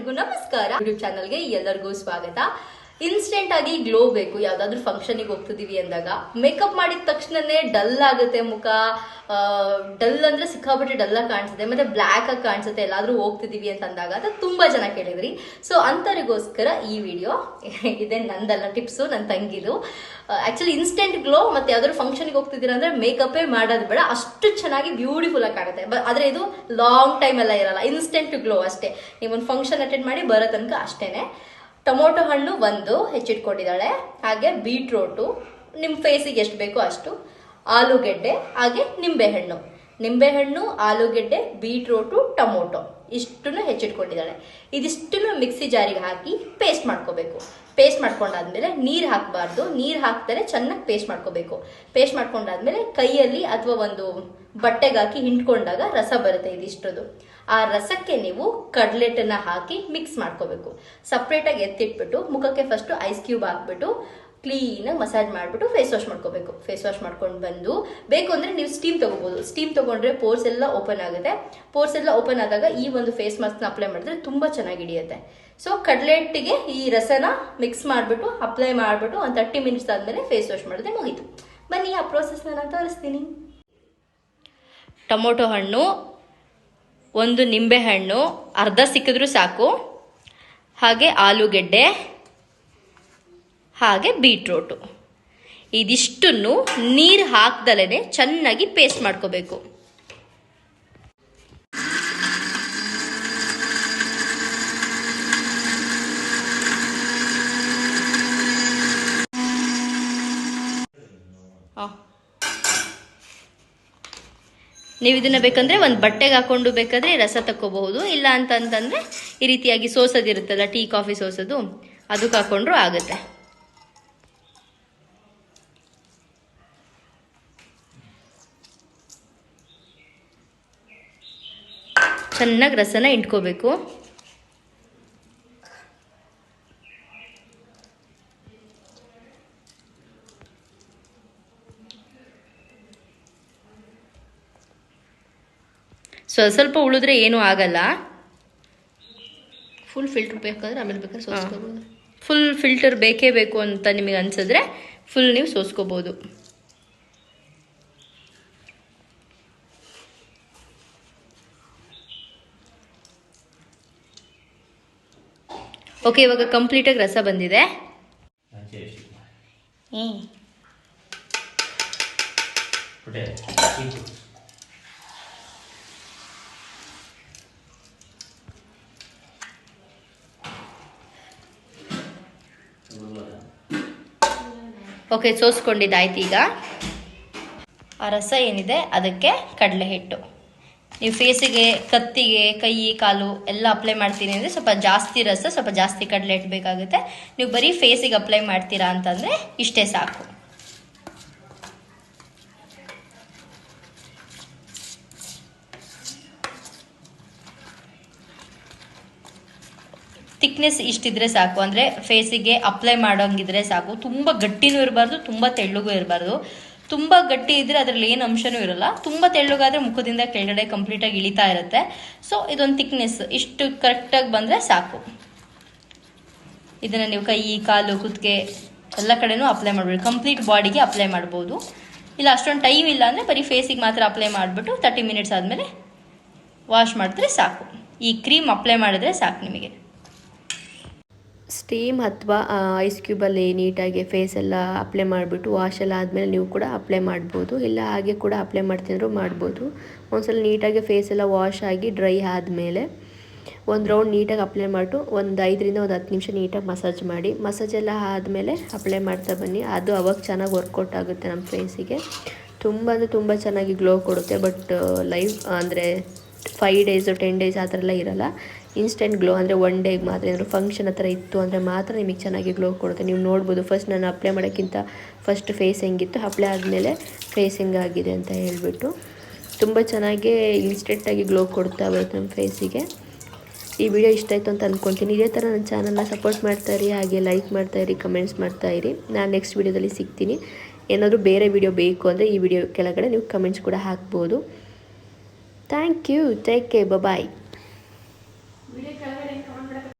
ಎಲ್ರಿಗೂ ನಮಸ್ಕಾರ. ಯೂಟ್ಯೂಬ್ ಚಾನಲ್ಗೆ ಎಲ್ಲರಿಗೂ ಸ್ವಾಗತ. ಇನ್ಸ್ಟೆಂಟ್ ಆಗಿ ಗ್ಲೋ ಬೇಕು, ಯಾವ್ದಾದ್ರು ಫಂಕ್ಷನಿಗೆ ಹೋಗ್ತಿದೀವಿ ಅಂದಾಗ. ಮೇಕಪ್ ಮಾಡಿದ ತಕ್ಷಣನೇ ಡಲ್ ಆಗುತ್ತೆ ಮುಖ. ಡಲ್ ಅಂದ್ರೆ ಸಿಕ್ಕಾಪಟ್ಟೆ ಡಲ್ ಆಗಿ ಕಾಣಿಸುತ್ತೆ. ಮತ್ತೆ ಬ್ಲ್ಯಾಕ್ ಆಗಿ ಕಾಣಿಸುತ್ತೆ. ಎಲ್ಲಾದ್ರೂ ಹೋಗ್ತಿದೀವಿ ಅಂತ ಅಂದಾಗ, ಅದು ತುಂಬಾ ಜನ ಕೇಳಿದ್ರಿ. ಸೊ ಅಂತರಿಗೋಸ್ಕರ ಈ ವಿಡಿಯೋ ಇದೆ ನಂದಲ್ಲ ಟಿಪ್ಸು ನನ್ನ ತಂಗಿದು. ಆಕ್ಚುಲಿ ಇನ್ಸ್ಟೆಂಟ್ ಗ್ಲೋ ಮತ್ತೆ ಯಾವ್ದಾದ್ರು ಫಂಕ್ಷನ್ಗೆ ಹೋಗ್ತಿದ್ದೀರಾ ಅಂದ್ರೆ ಮೇಕಪ್ಪೇ ಮಾಡೋದು ಬೇಡ. ಅಷ್ಟು ಚೆನ್ನಾಗಿ ಬ್ಯೂಟಿಫುಲ್ ಆಗಿ ಕಾಣುತ್ತೆ. ಆದ್ರೆ ಇದು ಲಾಂಗ್ ಟೈಮ್ ಎಲ್ಲ ಇರಲ್ಲ. ಇನ್ಸ್ಟೆಂಟ್ ಗ್ಲೋ ಅಷ್ಟೇ. ನೀವು ಒಂದು ಫಂಕ್ಷನ್ ಅಟೆಂಡ್ ಮಾಡಿ ಬರೋ ತನಕ ಅಷ್ಟೇನೆ. ಟೊಮೊಟೊ ಹಣ್ಣು ಒಂದು ಹೆಚ್ಚಿಟ್ಕೊಂಡಿದ್ದಾಳೆ. ಹಾಗೆ ಬೀಟ್ರೋಟು ನಿಮ್ಮ ಫೇಸಿಗೆ ಎಷ್ಟು ಬೇಕೋ ಅಷ್ಟು. ಆಲೂಗೆಡ್ಡೆ ಹಾಗೆ ನಿಂಬೆಹಣ್ಣು. ನಿಂಬೆಹಣ್ಣು, ಆಲೂಗೆಡ್ಡೆ, ಬೀಟ್ರೋಟು, ಟೊಮೊಟೊ ಇಷ್ಟನ್ನು ಹೆಚ್ಚಿಟ್ಕೊಂಡಿದ್ದಾಳೆ. ಇದಿಷ್ಟನ್ನು ಮಿಕ್ಸಿ ಜಾರಿಗೆ ಹಾಕಿ ಪೇಸ್ಟ್ ಮಾಡ್ಕೋಬೇಕು. ಪೇಸ್ಟ್ ಮಾಡ್ಕೊಂಡಾದ್ಮೇಲೆ ನೀರು ಹಾಕಬಾರ್ದು. ನೀರು ಹಾಕ್ತಾರೆ ಚೆನ್ನಾಗಿ ಪೇಸ್ಟ್ ಮಾಡ್ಕೋಬೇಕು. ಪೇಸ್ಟ್ ಮಾಡ್ಕೊಂಡಾದ್ಮೇಲೆ ಕೈಯಲ್ಲಿ ಅಥವಾ ಒಂದು ಬಟ್ಟೆಗೆ ಹಾಕಿ ಹಿಂಡ್ಕೊಂಡಾಗ ರಸ ಬರುತ್ತೆ ಇದಿಷ್ಟದು ಆ ರಸಕ್ಕೆ ನೀವು ಕಡ್ಲೆಟನ್ನ ಹಾಕಿ ಮಿಕ್ಸ್ ಮಾಡ್ಕೋಬೇಕು. ಸಪ್ರೇಟಾಗಿ ಎತ್ತಿಟ್ಬಿಟ್ಟು ಮುಖಕ್ಕೆ ಫಸ್ಟು ಐಸ್ ಕ್ಯೂಬ್ ಹಾಕ್ಬಿಟ್ಟು ಕ್ಲೀನಾಗಿ ಮಸಾಜ್ ಮಾಡಿಬಿಟ್ಟು ಫೇಸ್ ವಾಶ್ ಮಾಡ್ಕೋಬೇಕು. ಫೇಸ್ ವಾಶ್ ಮಾಡ್ಕೊಂಡು ಬಂದು, ಬೇಕು ಅಂದರೆ ನೀವು ಸ್ಟೀಮ್ ತಗೋಬೋದು. ಸ್ಟೀಮ್ ತಗೊಂಡ್ರೆ ಪೋರ್ಸ್ ಎಲ್ಲ ಓಪನ್ ಆಗುತ್ತೆ. ಪೋರ್ಸ್ ಎಲ್ಲ ಓಪನ್ ಆದಾಗ ಈ ಒಂದು ಫೇಸ್ ಮಾಸ್ಕ್ನ ಅಪ್ಲೈ ಮಾಡಿದ್ರೆ ತುಂಬ ಚೆನ್ನಾಗಿ ಹಿಡಿಯುತ್ತೆ. ಸೊ ಕಡ್ಲೆಟ್ಟಿಗೆ ಈ ರಸನ ಮಿಕ್ಸ್ ಮಾಡಿಬಿಟ್ಟು ಅಪ್ಲೈ ಮಾಡಿಬಿಟ್ಟು ಒಂದು ತರ್ಟಿ ಮಿನಿಟ್ಸ್ ಆದಮೇಲೆ ಫೇಸ್ ವಾಶ್ ಮಾಡಿದ್ರೆ ಮುಗೀತು. ಬನ್ನಿ, ಆ ಪ್ರೋಸೆಸ್ನ ನಾನು ತೋರಿಸ್ತೀನಿ. ಟೊಮೊಟೊ ಹಣ್ಣು, ಒಂದು ನಿಂಬೆ ಹಣ್ಣು, ಅರ್ಧ ಸಿಕ್ಕಿದ್ರೂ ಸಾಕು. ಹಾಗೆ ಆಲೂಗೆಡ್ಡೆ ಹಾಗೆ ಬೀಟ್ರೋಟು. ಇದಿಷ್ಟನ್ನು ನೀರು ಹಾಕ್ದಲೇ ಚೆನ್ನಾಗಿ ಪೇಸ್ಟ್ ಮಾಡ್ಕೋಬೇಕು. ನೀವು ಇದನ್ನ ಬೇಕಂದ್ರೆ ಒಂದು ಬಟ್ಟೆಗೆ ಹಾಕೊಂಡು ಬೇಕಾದ್ರೆ ರಸ ತಕ್ಕೋಬಹುದು. ಇಲ್ಲ ಅಂತ ಅಂತಂದ್ರೆ ಈ ರೀತಿಯಾಗಿ ಸೋಸೋದಿರುತ್ತಲ್ಲ, ಟೀ, ಕಾಫಿ ಸೋಸೋದು, ಅದಕ್ಕೆ ಹಾಕೊಂಡ್ರು ಆಗುತ್ತೆ. ಚೆನ್ನಾಗಿ ರಸನ ಇಟ್ಕೋಬೇಕು. ಸೊ ಸ್ವಲ್ಪ ಉಳಿದ್ರೆ ಏನೂ ಆಗಲ್ಲ. ಫುಲ್ ಫಿಲ್ಟರ್ ಬೇಕಾದ್ರೆ ಆಮೇಲೆ ಬೇಕಾದ್ರೆ ಸೋಸ್ಕೋಬೋದು. ಫುಲ್ ಫಿಲ್ಟರ್ ಬೇಕೇ ಬೇಕು ಅಂತ ನಿಮಗೆ ಅನ್ಸಿದ್ರೆ ಫುಲ್ ನೀವು ಸೋಸ್ಕೋಬೋದು. ಓಕೆ ಇವಾಗ ಕಂಪ್ಲೀಟಾಗಿ ರಸ ಬಂದಿದೆ. ಓಕೆ ಸೋಸ್ಕೊಂಡಿದ್ದಾಯ್ತು ಈಗ. ಆ ರಸ ಏನಿದೆ? ಅದಕ್ಕೆ ಕಡಲೆ ಹಿಟ್ಟು ನೀವು ಫೇಸಿಗೆ, ಕತ್ತಿಗೆ ಕೈ ಕಾಲು ಎಲ್ಲ ಅಪ್ಲೈ ಮಾಡ್ತೀನಿ ಅಂದರೆ ಸ್ವಲ್ಪ ಜಾಸ್ತಿ ರಸ, ಸ್ವಲ್ಪ ಜಾಸ್ತಿ ಕಡಲೆ ಬೇಕಾಗುತ್ತೆ. ನೀವು ಬರೀ ಫೇಸಿಗೆ ಅಪ್ಲೈ ಮಾಡ್ತೀರಾ ಅಂತಂದರೆ ಇಷ್ಟೇ ಸಾಕು. ಥಿಕ್ನೆಸ್ ಇಷ್ಟಿದ್ರೆ ಸಾಕು, ಅಂದರೆ ಫೇಸಿಗೆ ಅಪ್ಲೈ ಮಾಡೋಂಗಿದ್ರೆ ಸಾಕು. ತುಂಬ ಗಟ್ಟಿನೂ ಇರಬಾರ್ದು, ತುಂಬ ತೆಳ್ಳಗೂ ಇರಬಾರ್ದು. ತುಂಬ ಗಟ್ಟಿ ಇದ್ರೆ ಅದರಲ್ಲಿ ಏನು ಅಂಶನೂ ಇರಲ್ಲ. ತುಂಬ ತೆಳ್ಳಗಾದ್ರೆ ಮುಖದಿಂದ ಕೆಳಗಡೆ ಕಂಪ್ಲೀಟಾಗಿ ಇಳಿತಾ ಇರುತ್ತೆ. ಸೊ ಇದೊಂದು ಥಿಕ್ನೆಸ್ ಇಷ್ಟು ಕರೆಕ್ಟಾಗಿ ಬಂದರೆ ಸಾಕು. ಇದನ್ನು ನೀವು ಕೈ, ಕಾಲು, ಕುತ್ತಿಗೆ ಎಲ್ಲ ಕಡೆನೂ ಅಪ್ಲೈ ಮಾಡ್ಬೋದು. ಕಂಪ್ಲೀಟ್ ಬಾಡಿಗೆ ಅಪ್ಲೈ ಮಾಡ್ಬೋದು. ಇಲ್ಲ, ಅಷ್ಟೊಂದು ಟೈಮ್ ಇಲ್ಲ ಅಂದರೆ ಬರೀ ಫೇಸಿಗೆ ಮಾತ್ರ ಅಪ್ಲೈ ಮಾಡಿಬಿಟ್ಟು ತರ್ಟಿ ಮಿನಿಟ್ಸ್ ಆದಮೇಲೆ ವಾಶ್ ಮಾಡಿದ್ರೆ ಸಾಕು. ಈ ಕ್ರೀಮ್ ಅಪ್ಲೈ ಮಾಡಿದ್ರೆ ಸಾಕು ನಿಮಗೆ. ಸ್ಟೀಮ್ ಅಥವಾ ಐಸ್ ಕ್ಯೂಬಲ್ಲಿ ನೀಟಾಗಿ ಫೇಸ್ ಎಲ್ಲ ಅಪ್ಲೈ ಮಾಡಿಬಿಟ್ಟು ವಾಶ್ ಎಲ್ಲ ಆದಮೇಲೆ ನೀವು ಕೂಡ ಅಪ್ಲೈ ಮಾಡ್ಬೋದು. ಇಲ್ಲ ಹಾಗೆ ಕೂಡ ಅಪ್ಲೈ ಮಾಡ್ತಿದ್ರು ಮಾಡ್ಬೋದು. ಒಂದ್ಸಲ ನೀಟಾಗಿ ಎಲ್ಲ ವಾಶ್ ಆಗಿ ಡ್ರೈ ಆದಮೇಲೆ ಒಂದು ರೌಂಡ್ ನೀಟಾಗಿ ಅಪ್ಲೈ ಮಾಡಿಟ್ಟು ಒಂದು ಐದರಿಂದ ಒಂದು ಹತ್ತು ನಿಮಿಷ ನೀಟಾಗಿ ಮಸಾಜ್ ಮಾಡಿ. ಮಸಾಜ್ ಎಲ್ಲ ಆದಮೇಲೆ ಅಪ್ಲೈ ಮಾಡ್ತಾ ಬನ್ನಿ. ಅದು ಅವಾಗ ಚೆನ್ನಾಗಿ ವರ್ಕೌಟ್ ಆಗುತ್ತೆ ನಮ್ಮ ಫೇಸಿಗೆ ತುಂಬ ಅಂದರೆ ತುಂಬ ಚೆನ್ನಾಗಿ ಗ್ಲೋ ಕೊಡುತ್ತೆ ಬಟ್ ಲೈಫ್ ಅಂದರೆ ಫೈವ್ ಡೇಸು ಟೆನ್ ಡೇಸ್ ಆ ಥರ ಎಲ್ಲ ಇರಲ್ಲ. ಇನ್ಸ್ಟೆಂಟ್ ಗ್ಲೋ ಅಂದರೆ ಒನ್ ಡೇಗೆ ಮಾತ್ರ ಏನಾದರೂ ಫಂಕ್ಷನ್ ಆ ಇತ್ತು ಅಂದರೆ ಮಾತ್ರ ನಿಮಗೆ ಚೆನ್ನಾಗಿ ಗ್ಲೋ ಕೊಡುತ್ತೆ. ನೀವು ನೋಡ್ಬೋದು ಫಸ್ಟ್ ನಾನು ಅಪ್ಲೈ ಮಾಡೋಕ್ಕಿಂತ ಫಸ್ಟ್ ಫೇಸ್ ಹೆಂಗಿತ್ತು ಅಪ್ಲೈ ಆದಮೇಲೆ ಫೇಸ್ ಹೆಂಗಾಗಿದೆ ಅಂತ ಹೇಳಿಬಿಟ್ಟು. ತುಂಬ ಚೆನ್ನಾಗಿ ಇನ್ಸ್ಟೆಂಟಾಗಿ ಗ್ಲೋ ಕೊಡ್ತಾ ಬರುತ್ತೆ ನಮ್ಮ ಫೇಸಿಗೆ ಈ ವಿಡಿಯೋ ಇಷ್ಟ ಆಯಿತು ಅಂತ ಅಂದ್ಕೊತೀನಿ ಇದೇ ಥರ ನನ್ನ ಚಾನಲ್ನ ಸಪೋರ್ಟ್ ಮಾಡ್ತಾ ಇರಿ, ಹಾಗೆ ಲೈಕ್ ಮಾಡ್ತಾ ಇರಿ ಕಮೆಂಟ್ಸ್ ಮಾಡ್ತಾ ಇರಿ. ನಾನು ನೆಕ್ಸ್ಟ್ ವಿಡಿಯೋದಲ್ಲಿ ಸಿಗ್ತೀನಿ. ಏನಾದರೂ ಬೇರೆ ವಿಡಿಯೋ ಬೇಕು ಅಂದರೆ ಈ ವಿಡಿಯೋ ಕೆಳಗಡೆ ನೀವು ಕಮೆಂಟ್ಸ್ ಕೂಡ ಹಾಕ್ಬೋದು. Thank you take care bye video ಕೆಳಗಡೆ